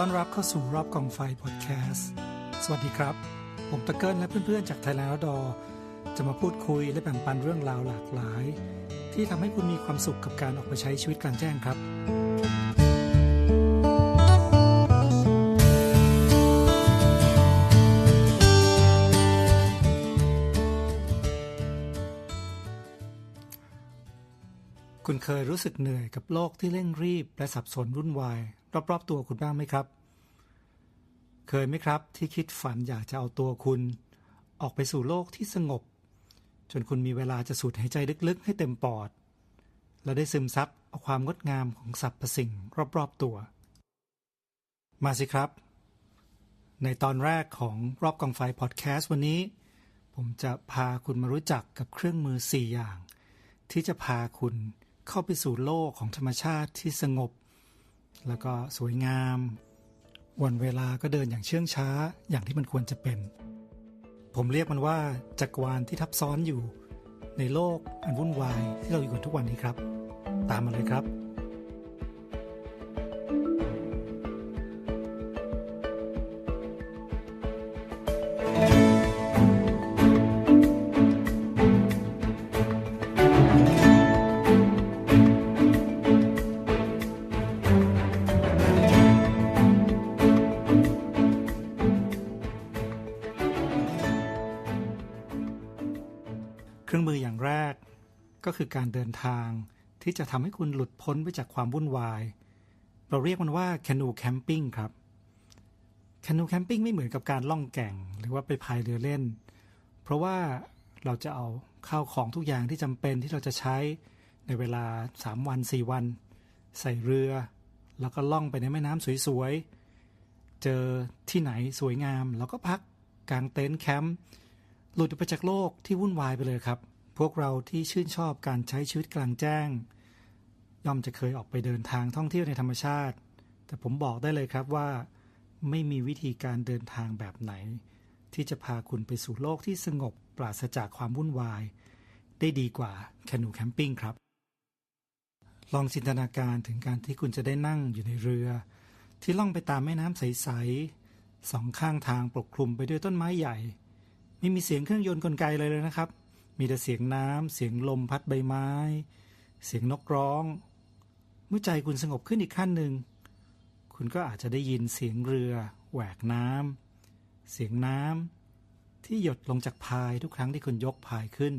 ต้อนรับเข้าสู่รอบกองไฟพอดแคสต์สวัสดีครับ ผมตะเกิลและเพื่อนๆจากไทยแลนด์ดอจะมาพูดคุยและแบ่งปันเรื่องราวหลากหลาย ที่ทำให้คุณมีความสุขกับการออกไปใช้ชีวิตกลางแจ้งครับ คุณเคยรู้สึกเหนื่อยกับโลกที่เร่งรีบและสับสนวุ่นวาย รอบๆตัวคุณบ้างไหมครับ เคยไหมครับที่คิดฝันอยากจะเอาตัวคุณ ออกไปสู่โลกที่สงบ จนคุณมีเวลาจะสูดหายใจลึกๆ ให้เต็มปอด และได้ซึมซับเอาความงดงามของสรรพสิ่งรอบๆตัว มาสิครับ ในตอนแรกของรอบกองไฟพอดแคสต์วันนี้ ผมจะพาคุณมารู้จักกับเครื่องมือ 4 อย่าง ที่จะพาคุณเข้าไปสู่โลกของธรรมชาติที่สงบ แล้วก็สวยงามวันเวลาก็เดินอย่างเชื่องช้าอย่างที่มันควรจะเป็น ผมเรียกมันว่าจักรวาลที่ทับซ้อนอยู่ ในโลกอันวุ่นวายที่เราอยู่กันทุกวันนี้ครับ ตามมาเลยครับ แรก ก็คือการเดินทางที่จะทำให้คุณหลุดพ้นไปจากความวุ่นวาย เราเรียกมันว่า canoe camping ครับ canoe camping ไม่เหมือนกับการล่องแก่ง หรือว่าไปพายเรือเล่น เพราะว่าเราจะเอาข้าวของทุกอย่างที่จำเป็นที่เราจะใช้ในเวลา 3 วัน 4 วัน ใส่เรือ แล้วก็ล่องไปในแม่น้ำสวยๆ เจอที่ไหนสวยงาม แล้วก็พักกางเต็นท์แคมป์หลุดไปจากโลกที่วุ่นวายไปเลยครับ พวกเราที่ชื่นชอบการใช้ชีวิตกลางแจ้ง ย่อมจะเคยออกไปเดินทางท่องเที่ยวในธรรมชาติ แต่ผมบอกได้เลยครับว่า ไม่มีวิธีการเดินทางแบบไหน ที่จะพาคุณไปสู่โลกที่สงบปราศจากความวุ่นวาย ได้ดีกว่าแคนูแคมปิ้งครับ ลองจินตนาการถึงการที่คุณจะได้นั่งอยู่ในเรือ ที่ล่องไปตามแม่น้ำใสๆสองข้างทางปกคลุมไปด้วยต้นไม้ใหญ่ ไม่มีเสียงเครื่องยนต์กลไกเลยเลยนะครับ มีแต่เสียงน้ำ เสียงลมพัดใบไม้ เสียงนกร้อง เมื่อใจคุณสงบขึ้นอีกขั้นหนึ่ง คุณก็อาจจะได้ยินเสียงเรือแหวกน้ำ เสียงน้ำที่หยดลงจากพายทุกครั้งที่คุณยกพายขึ้น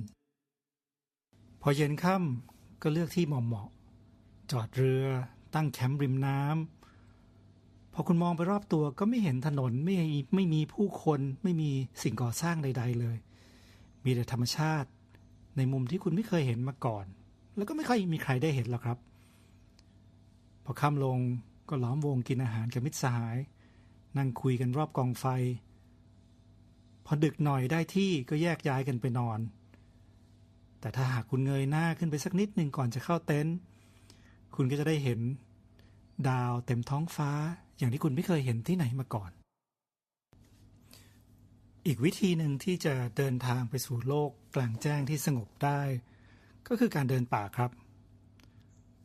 พอเย็นค่ำก็เลือกที่เหมาะๆจอดเรือตั้งแคมป์ริมน้ำพอคุณมองไปรอบตัวก็ไม่เห็นถนนไม่ไม่มีผู้คนไม่มีสิ่งก่อสร้างใด ๆ เลย มีแต่ธรรมชาติ ในมุมที่คุณไม่เคยเห็นมาก่อน แล้วก็ไม่ค่อยมีใครได้เห็นหรอกครับ พอค่ำลงก็ล้อมวงกินอาหารกับมิตรสหาย นั่งคุยกันรอบกองไฟ พอดึกหน่อยได้ที่ก็แยกย้ายกันไปนอน แต่ถ้าหากคุณเงยหน้าขึ้นไปสักนิดหนึ่งก่อนจะเข้าเต็นท์คุณก็จะได้เห็น ดาวเต็มท้องฟ้าอย่างที่คุณไม่เคยเห็นที่ไหนมาก่อน อีกวิธีหนึ่งที่จะเดินทางไปสู่โลกกลางแจ้งที่สงบได้ ก็คือการเดินป่าครับ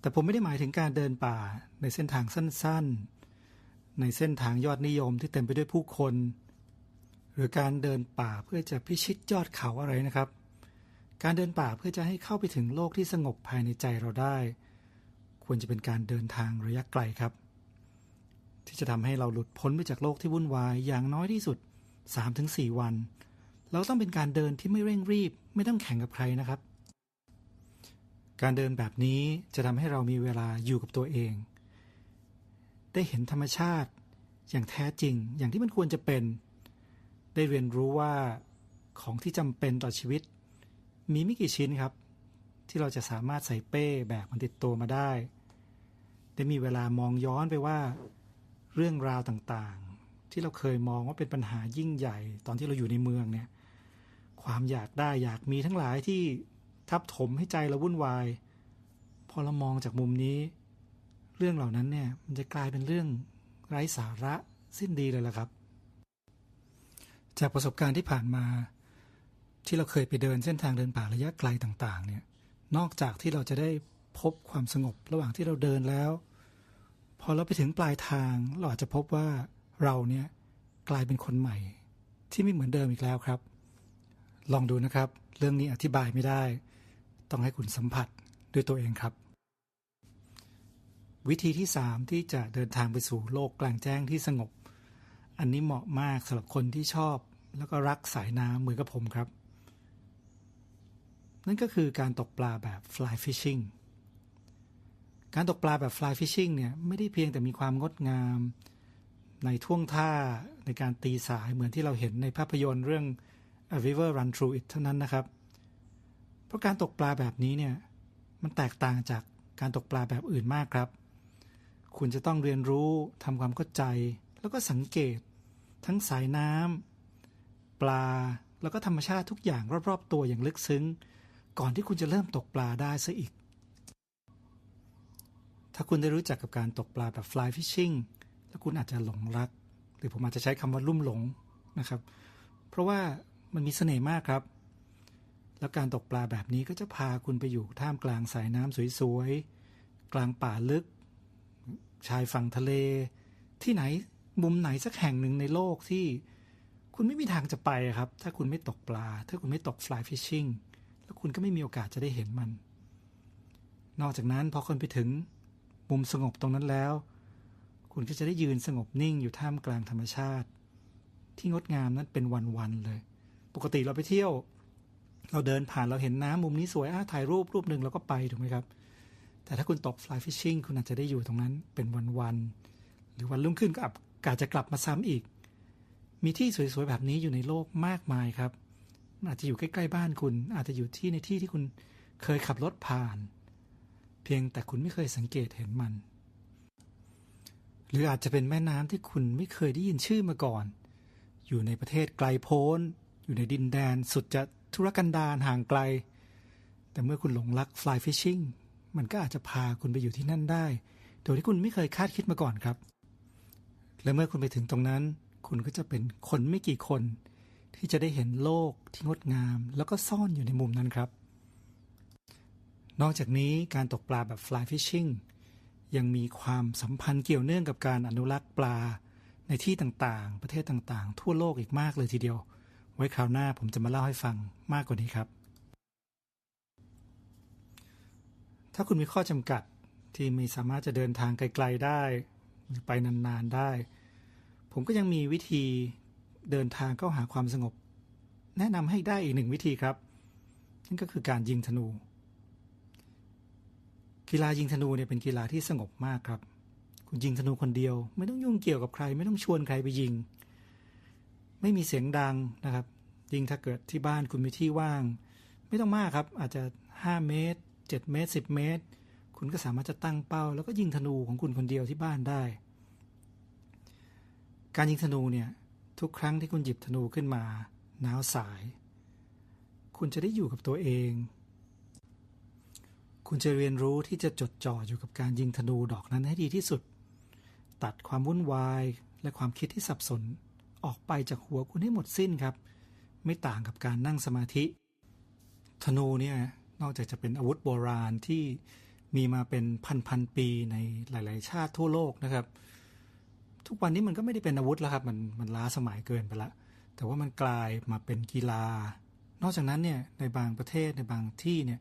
แต่ผมไม่ได้หมายถึงการเดินป่าในเส้นทางสั้นๆ ในเส้นทางยอดนิยมที่เต็มไปด้วยผู้คน หรือการเดินป่าเพื่อจะพิชิตยอดเขาอะไรนะครับ การเดินป่าเพื่อจะให้เข้าไปถึงโลกที่สงบภายในใจเราได้ ควรจะเป็นการเดินทางระยะไกลครับ ที่จะทำให้เราหลุดพ้นไปจากโลกที่วุ่นวายอย่างน้อยที่สุด 3-4 วันแล้วต้องเป็นการเดินที่ไม่เร่งรีบ ไม่ต้องแข่งกับใครนะครับ การเดินแบบนี้จะทำให้เรามีเวลาอยู่กับตัวเอง ได้เห็นธรรมชาติอย่างแท้จริง อย่างที่มันควรจะเป็น ได้เรียนรู้ว่าของที่จำเป็นต่อชีวิต มีไม่กี่ชิ้นครับ ที่เราจะสามารถใส่เป้แบกมันติดตัวมาได้ ได้มีเวลามองย้อนไปว่า เรื่องราวต่างๆ ที่เราเคยมองว่าเป็นปัญหายิ่งใหญ่ ตอนที่เราอยู่ในเมืองเนี่ย ความอยากได้อยากมีทั้งหลายที่ทับถมให้ใจเราวุ่นวาย พอเรามองจากมุมนี้ เรื่องเหล่านั้นเนี่ยมันจะกลายเป็นเรื่องไร้สาระสิ้นดีเลยล่ะครับ จากประสบการณ์ที่ผ่านมา ที่เราเคยไปเดินเส้นทางเดินป่าระยะไกลต่าง ๆ เนี่ย นอกจากที่เราจะได้พบความสงบระหว่างที่เราเดินแล้ว พอเราไปถึงปลายทางเราอาจจะพบว่า เราเนี่ยกลายเป็นคนใหม่ ที่ไม่เหมือนเดิมอีกแล้วครับ ลองดูนะครับ เรื่องนี้อธิบายไม่ได้ ต้องให้คุณสัมผัสด้วยตัวเองครับ วิธีที่ 3 ที่จะเดินทางไปสู่โลกกลางแจ้งที่สงบ อันนี้เหมาะมากสำหรับคนที่ชอบ แล้วก็รักสายน้ำเหมือนกับผมครับ นั่นก็คือการตกปลาแบบ fly fishing การตกปลาแบบ fly fishing เนี่ยไม่ได้เพียงแต่มีความงดงาม ในท่วงท่าในการตีสายเหมือนที่เราเห็นในภาพยนตร์เรื่อง A River Run Through It เท่านั้นนะครับ เพราะการตกปลาแบบนี้เนี่ยมันแตกต่างจากการตกปลาแบบอื่นมากครับ คุณจะต้องเรียนรู้ทำความเข้าใจ แล้วก็สังเกต ทั้งสายน้ำปลาแล้วก็ธรรมชาติทุกอย่างรอบๆ ตัวอย่างลึกซึ้ง ก่อนที่คุณจะเริ่มตกปลาได้ซะอีก ถ้าคุณได้รู้จักกับการตกปลาแบบ fly fishing แล้วคุณอาจจะหลงรัก หรือผมอาจจะใช้คำว่าลุ่มหลงนะครับ เพราะว่ามันมีเสน่ห์มากครับ แล้วการตกปลาแบบนี้ก็จะพาคุณไปอยู่ท่ามกลางสายน้ำสวยๆ กลางป่าลึก ชายฝั่งทะเล ที่ไหนมุมไหนสักแห่งหนึ่งในโลกที่คุณไม่มีทางจะไปครับ ถ้าคุณไม่ตกปลา ถ้าคุณไม่ตก fly fishing แล้วคุณก็ไม่มีโอกาสจะได้เห็นมัน นอกจากนั้นพอคนไปถึงมุมสงบตรงนั้นแล้ว คุณก็จะได้ยืนสงบนิ่งอยู่ท่ามกลางธรรมชาติ ที่งดงามนั้นเป็นวันๆเลย ปกติเราไปเที่ยว เราเดินผ่านเราเห็นน้ำมุมนี้สวยอะถ่ายรูปรูปหนึ่งเราก็ไปถูกไหมครับ แต่ถ้าคุณตก fly fishing คุณอาจจะได้อยู่ตรงนั้นเป็นวันๆหรือวันรุ่งขึ้นก็อาจจะกลับมาซ้ำอีก มีที่สวยๆแบบนี้อยู่ในโลกมากมายครับอาจจะอยู่ใกล้ๆบ้านคุณ อาจจะอยู่ที่ในที่ที่คุณเคยขับรถผ่าน เพียงแต่คุณไม่เคยสังเกตเห็นมัน หรืออาจจะเป็นแม่น้ำที่คุณไม่เคยได้ยินชื่อมาก่อน อยู่ในประเทศไกลโพ้น อยู่ในดินแดนสุดจะทุรกันดารห่างไกล แต่เมื่อคุณหลงรัก fly fishing มันก็อาจจะพาคุณไปอยู่ที่นั่นได้ โดยที่คุณไม่เคยคาดคิดมาก่อนครับ และเมื่อคุณไปถึงตรงนั้น คุณก็จะเป็นคนไม่กี่คน ที่จะได้เห็นโลกที่งดงาม แล้วก็ซ่อนอยู่ในมุมนั้นครับ นอกจากนี้การตกปลาแบบ fly fishing ยังมีความสัมพันธ์เกี่ยวเนื่องกับการอนุรักษ์ปลาในที่ต่างๆ ประเทศต่างๆ ทั่วโลกอีกมากเลยทีเดียว ไว้คราวหน้าผมจะมาเล่าให้ฟังมากกว่านี้ครับ ถ้าคุณมีข้อจำกัดที่ไม่สามารถจะเดินทางไกล ๆ ได้ หรือไปนาน ๆ ได้ ผมก็ยังมีวิธีเดินทางเข้าหาความสงบ แนะนำให้ได้อีกหนึ่งวิธีครับ นั่นก็คือการยิงธนู กีฬายิงธนูเนี่ยเป็นกีฬาที่สงบมากครับ คุณยิงธนูคนเดียว ไม่ต้องยุ่งเกี่ยวกับใคร ไม่ต้องชวนใครไปยิง ไม่มีเสียงดังนะครับ ยิงถ้าเกิดที่บ้านคุณมีที่ว่าง ไม่ต้องมากครับ อาจจะ 5 เมตร 7 เมตร 10 เมตร คุณก็สามารถจะตั้งเป้า แล้วก็ยิงธนูของคุณคนเดียวที่บ้านได้ การยิงธนูเนี่ยทุกครั้งที่คุณหยิบธนูขึ้นมาหนาวสาย คุณจะได้อยู่กับตัวเอง คุณจะเรียนรู้ที่จะจดจ่ออยู่กับการยิงธนูดอกนั้นให้ดีที่สุด ตัดความวุ่นวายและความคิดที่สับสน ออกไปจากหัวคุณให้หมดสิ้นครับ ไม่ต่างกับการนั่งสมาธิ ธนูเนี่ยนอกจากจะเป็นอาวุธโบราณที่มีมาเป็นพันๆปีในหลาย ๆ ชาติทั่วโลกนะครับ ทุกวันนี้มันก็ไม่ได้เป็นอาวุธแล้วครับ มันมันล้าสมัยเกินไปละ แต่ว่ามันกลายมาเป็นกีฬา นอกจากนั้นเนี่ยในบางประเทศในบางที่เนี่ย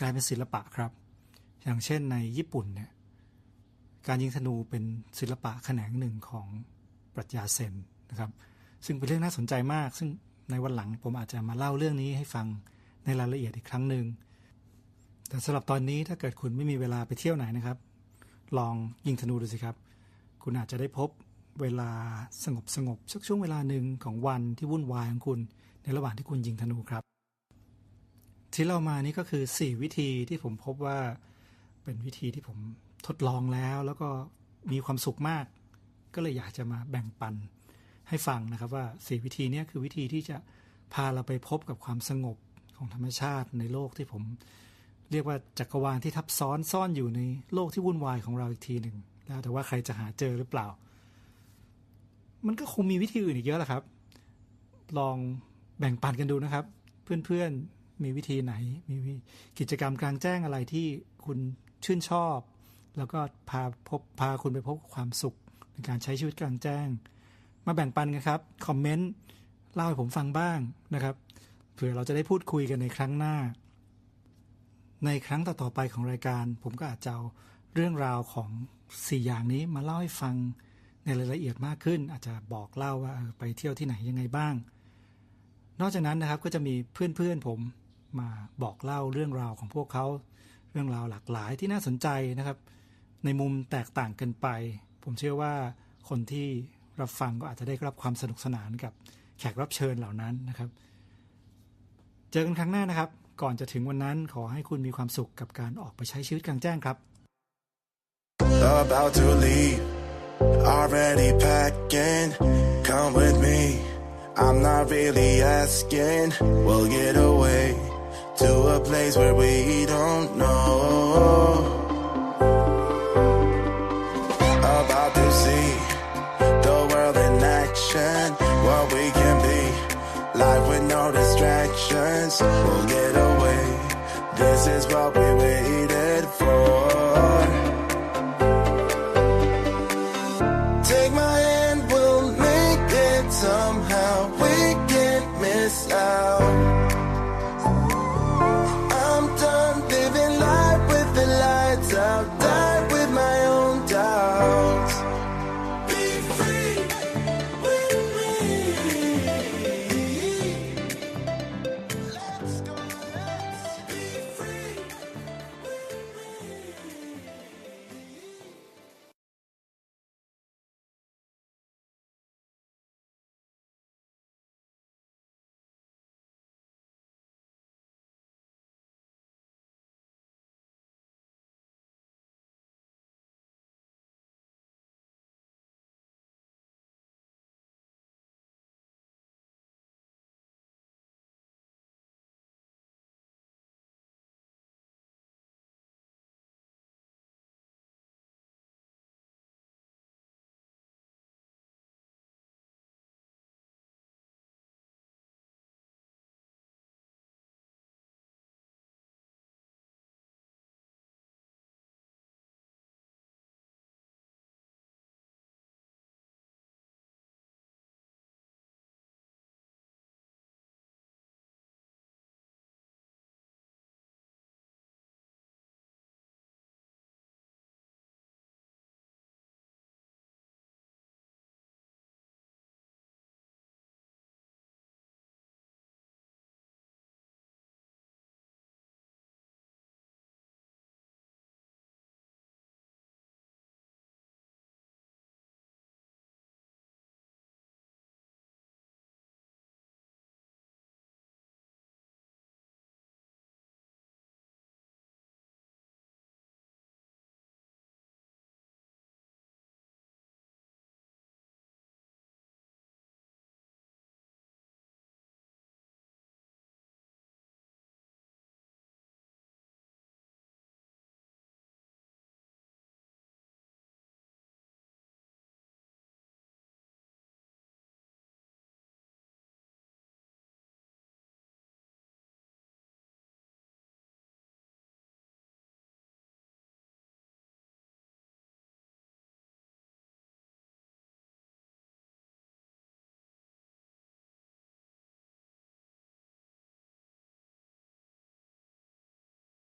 กลายเป็นศิลปะครับ อย่างเช่นในญี่ปุ่นเนี่ยการยิงธนูเป็นศิลปะแขนงหนึ่งของปรัชญาเซนนะครับ ซึ่งเป็นเรื่องน่าสนใจมาก ซึ่งในวันหลังผมอาจจะมาเล่าเรื่องนี้ให้ฟังในรายละเอียดอีกครั้งหนึ่งแต่สำหรับตอนนี้ถ้าเกิดคุณไม่มีเวลาไปเที่ยวไหนนะครับ ลองยิงธนูดูสิครับ คุณอาจจะได้พบเวลาสงบสงบสักช่วงเวลาหนึ่งของวันที่วุ่นวายของคุณ ในระหว่างที่คุณยิงธนูครับ ที่เรามานี่ก็คือ 4 วิธีที่ผมพบว่าเป็นวิธีที่ผมทดลองแล้ว แล้วก็มีความสุขมาก ก็เลยอยากจะมาแบ่งปันให้ฟังนะครับว่า 4 วิธีนี้คือวิธีที่จะพาเราไปพบกับความสงบของธรรมชาติในโลกที่ผม เรียกว่าจักรวาลที่ทับซ้อนซ่อนอยู่ในโลกที่วุ่นวายของเราอีกทีหนึ่งแล้วแต่ว่าใครจะหาเจอหรือเปล่า มันก็คงมีวิธีอื่นอีกเยอะแหละครับ ลองแบ่งปันกันดูนะครับ เพื่อนๆ มีวิธีไหน มีกิจกรรมกลางแจ้งอะไรที่คุณชื่นชอบ แล้วก็พาพบพาคุณไปพบความสุขในการใช้ชีวิตกลางแจ้ง มาแบ่งปันกันครับ คอมเมนต์เล่าให้ผมฟังบ้างนะครับ เผื่อเราจะได้พูดคุยกันในครั้งหน้า ในครั้งต่อๆไปของรายการ ผมก็อาจจะเอาเรื่องราวของสี่อย่างนี้มาเล่าให้ฟังในรายละเอียดมากขึ้น อาจจะบอกเล่าว่าไปเที่ยวที่ไหนยังไงบ้าง นอกจากนั้นนะครับก็จะมีเพื่อนๆผม มาบอกเล่าเรื่องราวของพวกเขา เรื่องราวหลากหลายที่น่าสนใจนะครับ ในมุมแตกต่างกันไป ผมเชื่อว่าคนที่รับฟังก็อาจจะได้รับความสนุกสนานกับแขกรับเชิญเหล่านั้นนะครับ เจอกันครั้งหน้านะครับ ก่อนจะถึงวันนั้นขอให้คุณมีความสุขกับการออกไปใช้ชีวิตกลางแจ้งครับ about to leave. Already packing, come with me. I'm not really asking. We'll get away to a place where we don't know. About to see the world in action, what we can be. Life with no distractions, we'll get away. This is what we waited for.